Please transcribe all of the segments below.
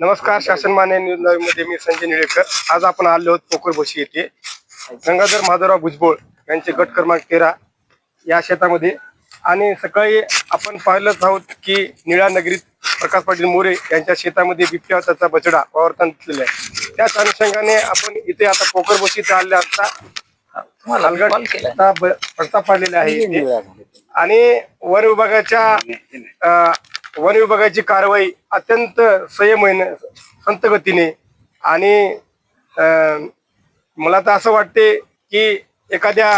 नमस्कार शासन मान्यमध्ये मी संजय निळेकर. आज आपण आलो आहोत पोकरबोशी येथे. गंगाधर माधवराव भुजबळ यांचे गट क्रमांक तेरा या शेतामध्ये. आणि सकाळी आपण पाहिलंच आहोत की निळा नगरीत प्रकाश पाटील मोरे यांच्या शेतामध्ये बिबट्या त्याचा बछडा वावरताना दिसलेला आहे. त्याच अनुषंगाने आपण इथे आता पोकरबोशी इथे आले असता. ब- पडता पाडलेला आहे. आणि वन विभागाच्या वन विभागाची कारवाई अत्यंत संयमाने संत गतीने आणि मला तर असं वाटते की एखाद्या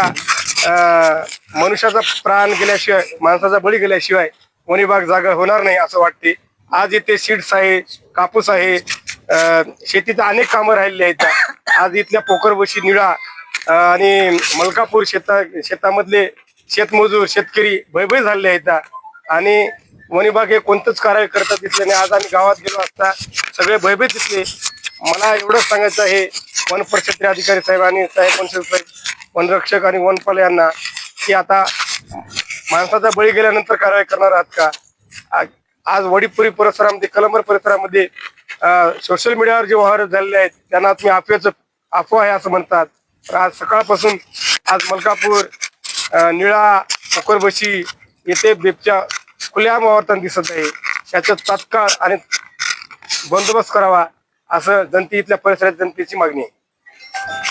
मनुष्याचा प्राण गेल्याशिवाय माणसाचा बळी गेल्याशिवाय वन विभाग जागा होणार नाही असं वाटते. आज इथे सीड्स आहे कापूस आहे शेतीचं अनेक कामं राहिलेली आहेत. आज इथल्या पोकरबशी निळा आणि मलकापूर शेता शेतामधले शेतमजूर शेतकरी भयभय झालेले आहेत. आणि वन हे कोणतंच कार्य करतात दिसले नाही. आज आम्ही गावात गेलो असता सगळे भयभीत दिसले. मला एवढंच सांगायचं आहे वन परिक्षेत्र अधिकारी साहेब आणि साहेब वनसेवक साहेब वनरक्षक आणि वनपाल यांना की आता माणसाचा बळी गेल्यानंतर कारवाई करणार आहात का? आज वडीपुरी परिसरामध्ये कलंबर परिसरामध्ये सोशल मीडियावर जे व्यवहार झालेले आहेत त्यांना तुम्ही अफवेचं अफवा आहे असं म्हणतात. तर आज सकाळपासून आज मलकापूर निळा मकरबशी येथे बिबच्या खुल्या वावरताना दिसत आहे. याचं तात्काळ आणि बंदोबस्त करावा असं जनते इथल्या परिसरात जनतेची मागणी आहे.